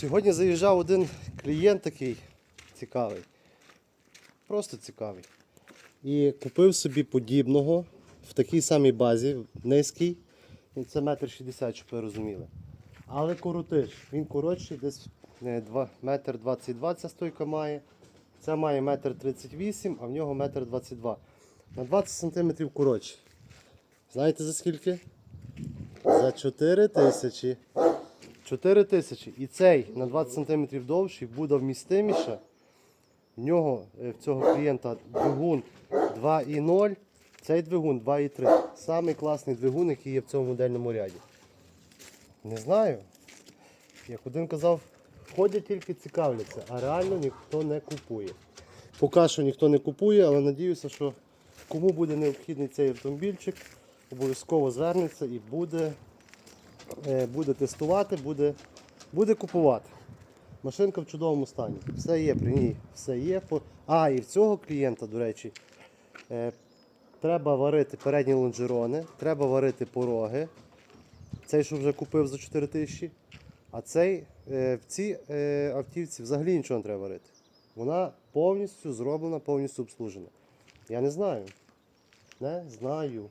Сьогодні заїжджав один клієнт такий цікавий. Просто цікавий. І купив собі подібного в такій самій базі, низький. Ну, Це метр шістдесят, щоб ви розуміли. Але коротиш. Він коротший, десь е, метр двадцять два ця стойка має. Це має метр тридцять вісім, а в нього метр двадцять два. На 20 сантиметрів коротший. Знаєте за скільки? За 4 тисячі. 4 тисячі. І цей на 20 см довший буде вмістиміше. В нього, е, в цього клієнта, двигун 2,0, цей двигун 2,3. Самий класний двигун, який є в цьому модельному ряді. Не знаю. Як один казав, ходять тільки цікавляться, а реально ніхто не купує. Поки що ніхто не купує, але надіюся, що кому буде необхідний цей автомобільчик, обов'язково звернеться і буде буде тестувати, буде, буде купувати. Машинка в чудовому стані. Все є при ній, все є. А, і в цього клієнта, до речі, е, треба варити передні лонжерони, треба варити пороги. Цей, що вже купив за 4 тисячі. А цей е, в цій е, автівці взагалі нічого не треба варити. Вона повністю зроблена, повністю обслужена. Я не знаю. Не знаю.